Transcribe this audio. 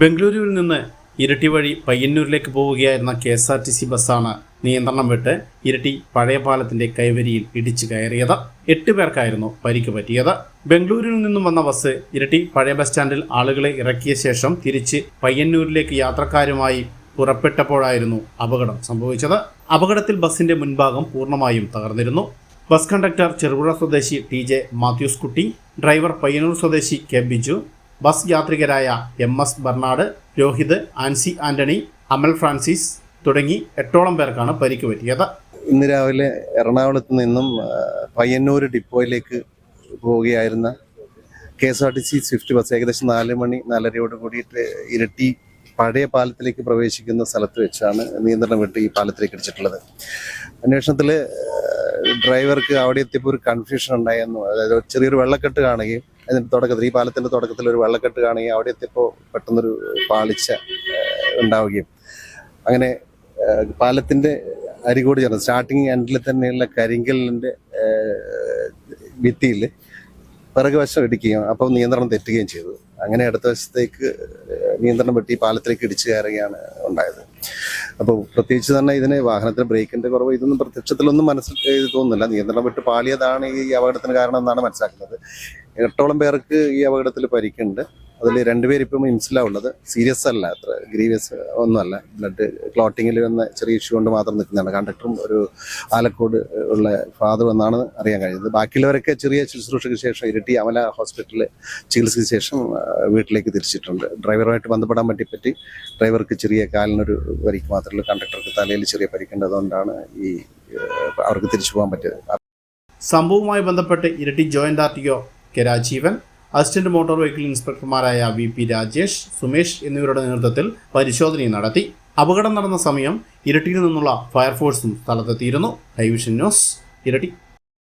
ബംഗളൂരുവിൽ നിന്ന് ഇരട്ടി വഴി പയ്യന്നൂരിലേക്ക് പോവുകയായിരുന്ന K S R T C ബസ്സാണ് നിയന്ത്രണം വിട്ട് ഇരട്ടി പഴയ പാലത്തിന്റെ കൈവരിയിൽ ഇടിച്ചു കയറിയത്. എട്ട് പേർക്കായിരുന്നു പരിക്ക് പറ്റിയത്. ബംഗളൂരുവിൽ നിന്നും വന്ന ബസ് ഇരട്ടി പഴയ ബസ് സ്റ്റാൻഡിൽ ആളുകളെ ഇറക്കിയ ശേഷം തിരിച്ച് പയ്യന്നൂരിലേക്ക് യാത്രക്കാരുമായി പുറപ്പെട്ടപ്പോഴായിരുന്നു അപകടം സംഭവിച്ചത്. അപകടത്തിൽ ബസിന്റെ മുൻഭാഗം പൂർണമായും തകർന്നിരുന്നു. ബസ് കണ്ടക്ടർ ചെറുപുഴ സ്വദേശി ടി ജെ മാത്യൂസ് കുട്ടി ഡ്രൈവർ പയ്യന്നൂർ സ്വദേശി കെ ബിജു ബസ് യാത്രികരായ M S Bernard Rohit Ancy Antony Amal Francis തുടങ്ങി എട്ടോളം പേർക്കാണ് പരിക്ക് പറ്റിയത്. ഇന്ന് രാവിലെ എറണാകുളത്ത് നിന്നും പയ്യന്നൂര് ഡിപ്പോയിലേക്ക് പോവുകയായിരുന്ന K S R T C Swift bus ഏകദേശം നാല് മണി നാലരയോട് കൂടിയിട്ട് ഇരട്ടി പഴയ പാലത്തിലേക്ക് പ്രവേശിക്കുന്ന സ്ഥലത്ത് വെച്ചാണ് നിയന്ത്രണം വിട്ട് ഈ പാലത്തിലേക്ക് ഇടിച്ചിട്ടുള്ളത്. അന്വേഷണത്തിൽ ഡ്രൈവർക്ക് അവിടെ എത്തിയപ്പോൾ ഒരു കൺഫ്യൂഷൻ ഉണ്ടായിരുന്നു. അതായത് ചെറിയൊരു വെള്ളക്കെട്ട് കാണുകയും അതിന്റെ തുടക്കത്തിൽ ഈ പാലത്തിന്റെ തുടക്കത്തിൽ ഒരു വെള്ളക്കെട്ട് കാണുകയും അവിടെ എത്തിയപ്പോൾ പെട്ടെന്നൊരു പാളിച്ച ഉണ്ടാവുകയും. അങ്ങനെ പാലത്തിന്റെ അരികോട് ചേർന്ന് സ്റ്റാർട്ടിങ് എൻഡിൽ തന്നെയുള്ള കരിങ്കലിന്റെ ഭിത്തിയിൽ പിറകുവശം ഇടിക്കുകയും അപ്പോൾ നിയന്ത്രണം തെറ്റുകയും ചെയ്തു. അങ്ങനെ അടുത്ത വശത്തേക്ക് നിയന്ത്രണം വെട്ടി പാലത്തിലേക്ക് ഇടിച്ചു കയറുകയാണ് ഉണ്ടായത്. അപ്പോൾ പ്രത്യേകിച്ച് തന്നെ ഇതിന് വാഹനത്തിന് ബ്രേക്കിന്റെ കുറവ് ഇതൊന്നും പ്രത്യക്ഷത്തിലൊന്നും മനസ്സിൽ തോന്നുന്നില്ല. നിയന്ത്രണം വിട്ട് പാളിയതാണ് ഈ അപകടത്തിന് കാരണം എന്നാണ് മനസ്സിലാക്കുന്നത്. എട്ടോളം പേർക്ക് ഈ അപകടത്തിൽ പരിക്കുണ്ട്. അതിൽ രണ്ടുപേർ ഇപ്പം ഇൻസിലാവുള്ളത് സീരിയസ് അല്ല അത്ര ഗ്രീവിയസ് ഒന്നുമല്ല. ബ്ലഡ് ക്ലോട്ടിങ്ങിൽ വന്ന ചെറിയ ഇഷ്യൂ കൊണ്ട് മാത്രം നിൽക്കുന്നതാണ്. കണ്ടക്ടറും ഒരു ആലക്കോട് ഉള്ള ഫാദർ എന്നാണ് അറിയാൻ കഴിയുന്നത് ബാക്കിയുള്ളവരൊക്കെ ചെറിയ ശുശ്രൂഷയ്ക്ക് ശേഷം ഇരട്ടി അമല ഹോസ്പിറ്റലിൽ ചികിത്സയ്ക്ക് ശേഷം വീട്ടിലേക്ക് തിരിച്ചിട്ടുണ്ട്. ഡ്രൈവറുമായിട്ട് ബന്ധപ്പെടാൻ പറ്റി പറ്റി ഡ്രൈവർക്ക് ചെറിയ കാലിനൊരു പരിക്ക് മാത്രമല്ല കണ്ടക്ടർക്ക് തലയിൽ ചെറിയ പരിക്കേണ്ടതുകൊണ്ടാണ് ഈ അവർക്ക് തിരിച്ചു പോകാൻ പറ്റിയത്. സംഭവവുമായി ബന്ധപ്പെട്ട് Iritty joint R K Rajeevan assistant motor vehicle ഇൻസ്പെക്ടർമാരായ V P Rajesh Sumesh എന്നിവരുടെ നേതൃത്വത്തിൽ പരിശോധനയും നടത്തി. അപകടം നടന്ന സമയം ഇരട്ടിയിൽ നിന്നുള്ള ഫയർഫോഴ്സും സ്ഥലത്തെത്തിയിരുന്നു. ഹൈവിഷൻ ന്യൂസ് ഇരട്ടി.